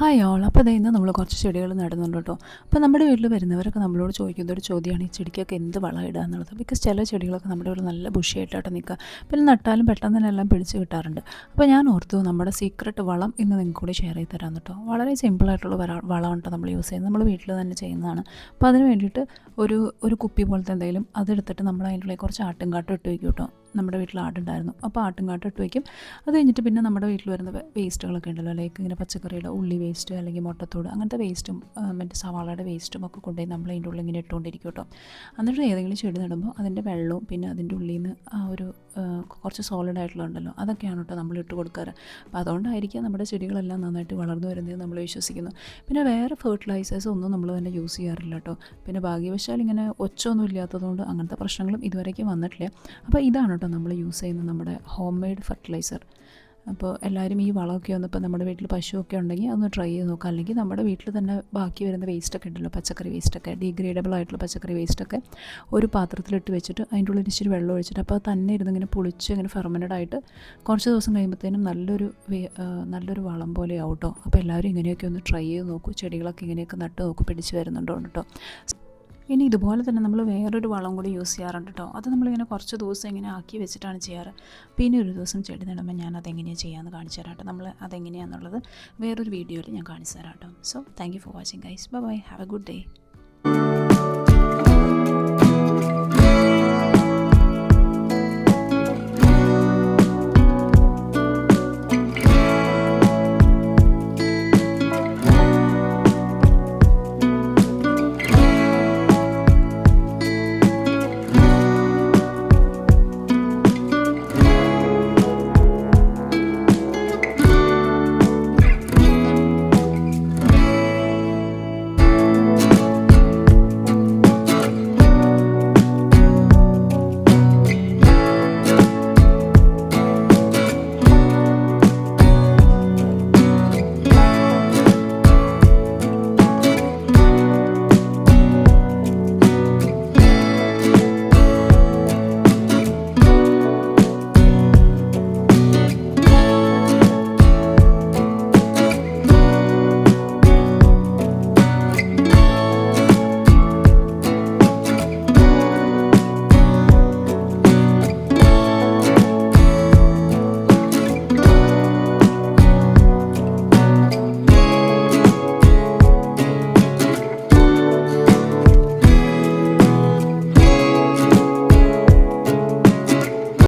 Hi all അപ്പോൾ അതേ ഇന്ന് നമ്മൾ കുറച്ച് ചെടികൾ നടുന്നുണ്ട് കേട്ടോ. അപ്പോൾ നമ്മുടെ വീട്ടിൽ വരുന്നവരൊക്കെ നമ്മളോട് ചോദിക്കുന്ന ഒരു ചോദ്യമാണ് ഈ ചെടിക്കൊക്കെ എന്ത് വളം ഇടുക എന്നുള്ളത്. ബിക്കോസ് ചില ചെടികളൊക്കെ നമ്മുടെ ഇവിടെ നല്ല ബുഷിയായിട്ടാണ് നിൽക്കുക. പിന്നെ നട്ടാലും പെട്ടെന്ന് തന്നെ എല്ലാം പിടിച്ച് കിട്ടാറുണ്ട്. അപ്പോൾ ഞാൻ ഓർത്തു നമ്മുടെ സീക്രട്ട് വളം ഇന്ന് നിങ്ങൾക്ക് കൂടി ഷെയർ ചെയ്ത് തരാം കേട്ടോ. വളരെ സിമ്പിളായിട്ടുള്ള വളമാണ് കേട്ടോ നമ്മൾ യൂസ് ചെയ്യുന്നത്. നമ്മൾ വീട്ടിൽ തന്നെ ചെയ്യുന്നതാണ്. അപ്പോൾ അതിന് വേണ്ടിയിട്ട് ഒരു ഒരു കുപ്പി പോലത്തെ എന്തെങ്കിലും അതെടുത്തിട്ട് നമ്മൾ അതിന്റെ കുറച്ച് ആട്ടുംകാട്ടം ഇട്ട് വയ്ക്കും കേട്ടോ. നമ്മുടെ വീട്ടിൽ ആടുണ്ടായിരുന്നു അപ്പോൾ ആട്ടുംകാട്ടം ഇട്ട് വയ്ക്കും അത് കഴിഞ്ഞിട്ട് പിന്നെ നമ്മുടെ വീട്ടിൽ വരുന്ന വേസ്റ്റുകളൊക്കെ ഉണ്ടല്ലോ. ലൈക്ക് ഇങ്ങനെ പച്ചക്കറിയുടെ ഉള്ളി വേസ്റ്റ് അല്ലെങ്കിൽ മുട്ടത്തോട് അങ്ങനത്തെ വേസ്റ്റും മറ്റേ സവാളയുടെ വേസ്റ്റും ഒക്കെ കൊണ്ടുപോയി നമ്മൾ അതിന്റെ ഉള്ളിൽ ഇങ്ങനെ ഇട്ടുകൊണ്ടിരിക്കും കേട്ടോ. എന്നിട്ട് ഏതെങ്കിലും ചെടി നടുമ്പോൾ അതിന്റെ വെള്ളവും പിന്നെ അതിന്റെ ഉള്ളിൽ നിന്ന് ആ ഒരു കുറച്ച് സോളിഡ് ആയിട്ടുള്ള ഉണ്ടല്ലോ അതൊക്കെയാണ് കേട്ടോ നമ്മൾ ഇട്ട് കൊടുക്കാറ്. അപ്പോൾ അതുകൊണ്ടായിരിക്കാം നമ്മുടെ ചെടികളെല്ലാം നന്നായിട്ട് വളർന്നു വരുന്നത് നമ്മൾ വിശ്വസിക്കുന്നു. പിന്നെ വേറെ ഫെർട്ടിലൈസേഴ്സ് ഒന്നും നമ്മൾ തന്നെ യൂസ് ചെയ്യാറില്ല കേട്ടോ. പിന്നെ ഭാഗ്യവശാൽ ഇങ്ങനെ ഒച്ചൊന്നും ഇല്ലാത്തതുകൊണ്ട് അങ്ങനത്തെ പ്രശ്നങ്ങളും ഇതുവരേക്കും വന്നിട്ടില്ല. അപ്പോൾ ഇതാണ് കേട്ടോ നമ്മൾ യൂസ് ചെയ്യുന്ന നമ്മുടെ ഹോം മെയ്ഡ് ഫെർട്ടിലൈസർ അപ്പോൾ എല്ലാവരും ഈ വളമൊക്കെ വന്നപ്പോൾ നമ്മുടെ വീട്ടിൽ പശുവൊക്കെ ഉണ്ടെങ്കിൽ അതൊന്ന് ട്രൈ ചെയ്ത് നോക്കുക അല്ലെങ്കിൽ നമ്മുടെ വീട്ടിൽ തന്നെ ബാക്കി വരുന്ന വേസ്റ്റൊക്കെ ഉണ്ടല്ലോ പച്ചക്കറി വേസ്റ്റൊക്കെ ഡീഗ്രേഡബിൾ ആയിട്ടുള്ള പച്ചക്കറി വേസ്റ്റൊക്കെ ഒരു പാത്രത്തിലിട്ട് വെച്ചിട്ട് അതിന്റെ ഉള്ളിൽ ഇച്ചിരി വെള്ളം ഒഴിച്ചിട്ട് അപ്പോൾ തന്നെ ഇരുന്ന് ഇങ്ങനെ പുളിച്ച് ഇങ്ങനെ ഫെർമനഡ് ആയിട്ട് കുറച്ച് ദിവസം കഴിയുമ്പോഴത്തേനും നല്ലൊരു നല്ലൊരു വളം പോലെ ആവും കേട്ടോ. അപ്പോൾ എല്ലാവരും ഇങ്ങനെയൊക്കെ ഒന്ന് ട്രൈ ചെയ്ത് നോക്കൂ. ചെടികളൊക്കെ ഇങ്ങനെയൊക്കെ നട്ട് നോക്കൂ. പിടിച്ച് വരുന്നുണ്ടോ കേട്ടോ. ഇനി ഇതുപോലെ തന്നെ നമ്മൾ വേറൊരു വളം കൂടി യൂസ് ചെയ്യാറുണ്ട് കേട്ടോ അത് നമ്മളിങ്ങനെ കുറച്ച് ദിവസം ഇങ്ങനെ ആക്കി വെച്ചിട്ടാണ് ചെയ്യാറ്. പിന്നെ ഒരു ദിവസം ചെടി നടുമ്പോൾ ഞാൻ അതെങ്ങനെയാണ് ചെയ്യാമെന്ന് കാണിച്ചു തരാം കേട്ടോ നമ്മൾ അതെങ്ങനെയാണെന്നുള്ളത് വേറൊരു വീഡിയോയിൽ ഞാൻ കാണിച്ചു തരാം കേട്ടോ so thank you for watching guys bye bye have a good day